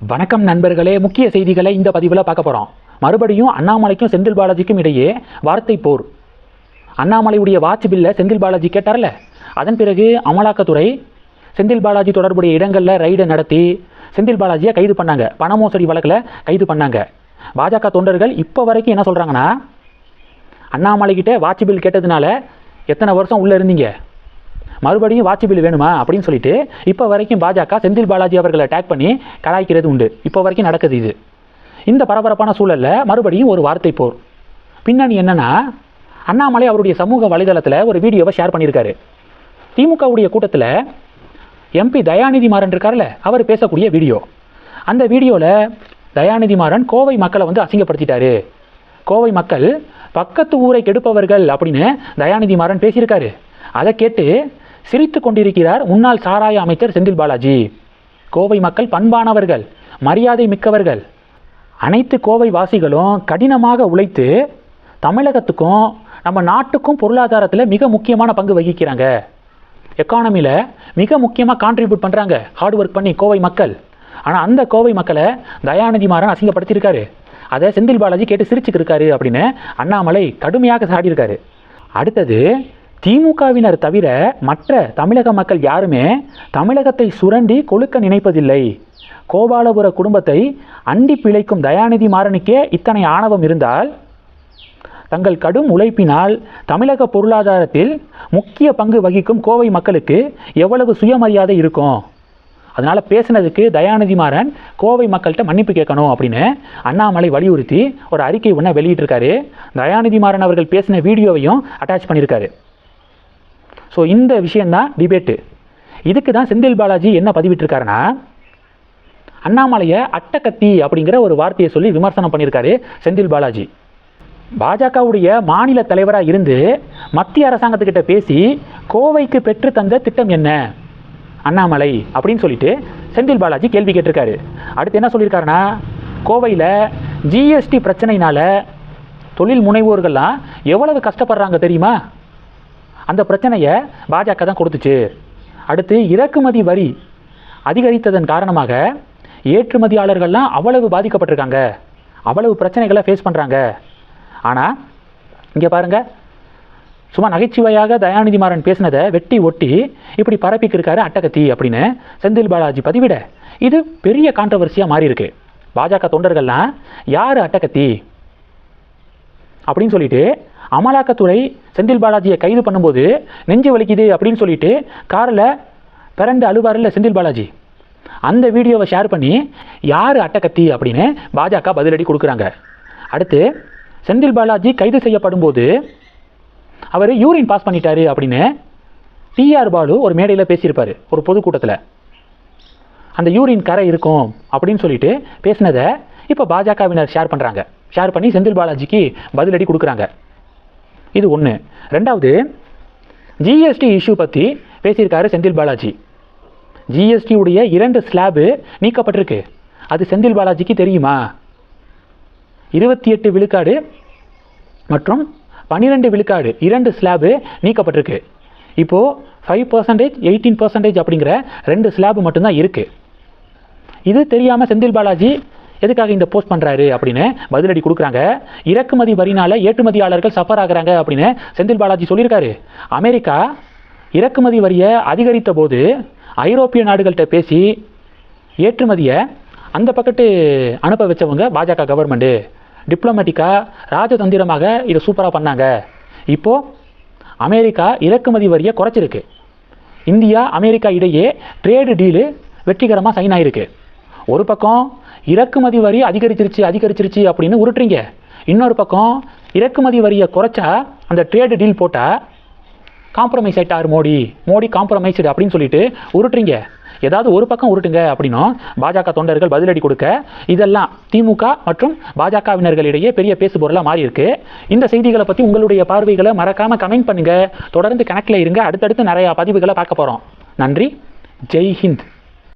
வணக்கம் நண்பர்களே முக்கிய செய்திகளை இந்த பதிவில் பார்க்க போகிறோம் மறுபடியும் அண்ணாமலைக்கும் செந்தில் பாலாஜிக்கும் இடையே வார்த்தை போர். அண்ணாமலையுடைய வாட்ச் பில்லை செந்தில் பாலாஜி கேட்டார்ல? அதன் பிறகு அமலாக்கத்துறை செந்தில் பாலாஜி தொடர்புடைய இடங்களில் ரைடை நடத்தி செந்தில் பாலாஜியை கைது பண்ணாங்க. பண மோசடி வழக்கில் கைது பண்ணாங்க. பாஜக தொண்டர்கள் இப்போ வரைக்கும் என்ன சொல்கிறாங்கன்னா அண்ணாமலைக்கிட்ட வாட்ச் பில் கேட்டதுனால எத்தனை வருஷம் உள்ளே இருந்தீங்க? மறுபடியும் வாட்சிபில் வேணுமா அப்படின்னு சொல்லிட்டு இப்போ வரைக்கும் பாஜக செந்தில் பாலாஜி அவர்களை அட்டாக் பண்ணி கலாய்க்கிறது உண்டு. இப்போ வரைக்கும் நடக்குது இது. இந்த பரபரப்பான சூழலில் மறுபடியும் ஒரு வார்த்தை போர். பின்னணி என்னென்னா அண்ணாமலை அவருடைய சமூக வலைதளத்தில் ஒரு வீடியோவை ஷேர் பண்ணியிருக்காரு. திமுகவுடைய கூட்டத்தில் எம்பி தயாநிதி மாறன் இருக்கார்ல அவர் பேசக்கூடிய வீடியோ. அந்த வீடியோவில் தயாநிதி மாறன் கோவை மக்களை வந்து அசிங்கப்படுத்திட்டாரு. கோவை மக்கள் பக்கத்து ஊரை கெடுப்பவர்கள் அப்படின்னு தயாநிதி மாறன் பேசியிருக்காரு. அதை கேட்டு சிரித்து கொண்டிருக்கிறார் முன்னாள் சாராய அமைச்சர் செந்தில் பாலாஜி. கோவை மக்கள் பண்பானவர்கள் மரியாதை மிக்கவர்கள். அனைத்து கோவை வாசிகளும் கடினமாக உழைத்து தமிழகத்துக்கும் நம்ம நாட்டுக்கும் பொருளாதாரத்தில் மிக முக்கியமான பங்கு வகிக்கிறாங்க. எக்கானமியில் மிக முக்கியமாக கான்ட்ரிபியூட் பண்ணுறாங்க ஹார்ட் ஒர்க் பண்ணி கோவை மக்கள். ஆனால் அந்த கோவை மக்களை தயாநிதி மாறன் அசிங்கப்படுத்தியிருக்காரு. அதை செந்தில் பாலாஜி கேட்டு சிரிச்சுக்கிருக்காரு அப்படின்னு அண்ணாமலை கடுமையாக சாடியிருக்காரு. அடுத்தது திமுகவினர் தவிர மற்ற தமிழக மக்கள் யாருமே தமிழகத்தை சுரண்டி கொழுக்க நினைப்பதில்லை. கோபாலபுர குடும்பத்தை அண்டி பிழைக்கும் தயாநிதி மாறனுக்கே இத்தனை ஆணவம் இருந்தால்? தங்கள் கடும் உழைப்பினால் தமிழக பொருளாதாரத்தில் முக்கிய பங்கு வகிக்கும் கோவை மக்களுக்கு எவ்வளவு சுயமரியாதை இருக்கும்? அதனால் பேசினதுக்கு தயாநிதி மாறன் கோவை மக்கள்கிட்ட மன்னிப்பு கேட்கணும் அப்படின்னு அண்ணாமலை வலியுறுத்தி ஒரு அறிக்கை ஒன்றை வெளியிட்டிருக்காரு. தயாநிதி மாறன் அவர்கள் பேசின வீடியோவையும் அட்டாச் பண்ணியிருக்காரு. ஸோ இந்த விஷயந்தான் டிபேட்டு இதுக்கு தான் செந்தில் பாலாஜி என்ன பதிவிட்டிருக்காருன்னா அண்ணாமலையை அட்டக்கத்தி அப்படிங்கிற ஒரு வார்த்தையை சொல்லி விமர்சனம் பண்ணியிருக்காரு செந்தில் பாலாஜி. பாஜகவுடைய மாநில தலைவராக இருந்து மத்திய அரசாங்கத்துக்கிட்ட பேசி கோவைக்கு பெற்று தந்த திட்டம் என்ன? அண்ணாமலை அப்படின்னு சொல்லிட்டு செந்தில் பாலாஜி கேள்வி கேட்டிருக்காரு. அடுத்து என்ன சொல்லியிருக்காருன்னா கோவையில் ஜிஎஸ்டி பிரச்சனையினால் தொழில் முனைவோர்கள்லாம் எவ்வளவு கஷ்டப்படுறாங்க தெரியுமா? அந்த பிரச்சனையை பாஜக தான் கொடுத்துச்சு. அடுத்து இறக்குமதி வரி அதிகரித்ததன் காரணமாக ஏற்றுமதியாளர்கள்லாம் அவ்வளவு பாதிக்கப்பட்டிருக்காங்க. அவ்வளவு பிரச்சனைகளை ஃபேஸ் பண்ணுறாங்க ஆனால் இங்கே பாருங்க. சும்மா நகைச்சுவையாக தயாநிதி மாறன் பேசினதை வெட்டி ஒட்டி இப்படி பரப்பிக்கிருக்காரு அட்டகத்தி அப்படின்னு செந்தில் பாலாஜி பதிவிட. இது பெரிய கான்ட்ரவர்சியாக மாறி இருக்கு பாஜக தொண்டர்கள்லாம் யார் அட்டகத்தி? அப்படின்னு சொல்லிட்டு அமலாக்கத்துறை செந்தில் பாலாஜியை கைது பண்ணும்போது நெஞ்சு வலிக்குது அப்படின்னு சொல்லிட்டு காரில் பிறண்டு அழுவாரில் செந்தில் பாலாஜி. அந்த வீடியோவை ஷேர் பண்ணி யார் அட்டகத்தி அப்படின்னு பாஜக பதிலடி கொடுக்குறாங்க. அடுத்து செந்தில் பாலாஜி கைது செய்யப்படும் போது அவர் யூரின் பாஸ் பண்ணிட்டாரு அப்படின்னு டிஆர் பாலு ஒரு மேடையில் பேசியிருப்பார் ஒரு பொதுக்கூட்டத்தில். அந்த யூரின் கரை இருக்கும் அப்படின்னு சொல்லிட்டு பேசினதை இப்போ பாஜகவினர் ஷேர் பண்ணுறாங்க ஷேர் பண்ணி செந்தில் பாலாஜிக்கு பதிலடி கொடுக்குறாங்க. இது ஒன்று ரெண்டாவது ஜிஎஸ்டி இஷ்யூ பற்றி பேசியிருக்காரு செந்தில் பாலாஜி. ஜிஎஸ்டி உடைய இரண்டு ஸ்லாபு நீக்கப்பட்டிருக்கு. அது செந்தில் பாலாஜிக்கு தெரியுமா? இருபத்தி எட்டு விழுக்காடு மற்றும் பன்னிரெண்டு விழுக்காடு இரண்டு ஸ்லாபு நீக்கப்பட்டிருக்கு. இப்போது ஃபைவ் பர்சன்டேஜ் எயிட்டீன் பர்சன்டேஜ் அப்படிங்கிற ரெண்டு ஸ்லாபு மட்டும்தான் இருக்குது இது தெரியாமல் செந்தில் பாலாஜி எதுக்காக இந்த போஸ்ட் பண்ணுறாரு அப்படின்னு பதிலடி கொடுக்குறாங்க. இறக்குமதி வரினால் ஏற்றுமதியாளர்கள் சஃபர் ஆகுறாங்க அப்படின்னு செந்தில் பாலாஜி சொல்லியிருக்காரு. அமெரிக்கா இறக்குமதி வரியை அதிகரித்த போது ஐரோப்பிய நாடுகள்கிட்ட பேசி ஏற்றுமதியை அந்த பக்கத்து அனுப்ப வச்சவங்க பாஜக கவர்மெண்ட்டு டிப்ளமேட்டிக்காக ராஜதந்திரமாக இதை சூப்பராக பண்ணாங்க. இப்போது அமெரிக்கா இறக்குமதி வரியை குறைச்சிருக்கு. இந்தியா அமெரிக்கா இடையே ட்ரேடு டீலு வெற்றிகரமாக சைன் ஆயிருக்கு. ஒரு பக்கம் இறக்குமதி வரி அதிகரிச்சிருச்சு அதிகரிச்சிருச்சு அப்படின்னு உருட்டுறீங்க. இன்னொரு பக்கம் இறக்குமதி வரியை குறைச்சா அந்த ட்ரேடு டீல் போட்டால் காம்ப்ரமைஸ் ஆயிட்டார் மோடி. மோடி காம்ப்ரமைஸ்டு அப்படின்னு சொல்லிட்டு உருட்டுறீங்க. ஏதாவது ஒரு பக்கம் உருட்டுங்க அப்படின்னும் பாஜக தொண்டர்கள் பதிலடி கொடுக்க இதெல்லாம் திமுக மற்றும் பாஜகவினர்களிடையே பெரிய பேசுபொருளாக மாறி இருக்கு இந்த செய்திகளை பற்றி உங்களுடைய பார்வைகளை மறக்காமல் கமெண்ட் பண்ணுங்கள் தொடர்ந்து கணக்கில் இருங்க. அடுத்தடுத்து நிறையா பதிவுகளை பார்க்க போகிறோம் நன்றி. ஜெய் ஹிந்த்.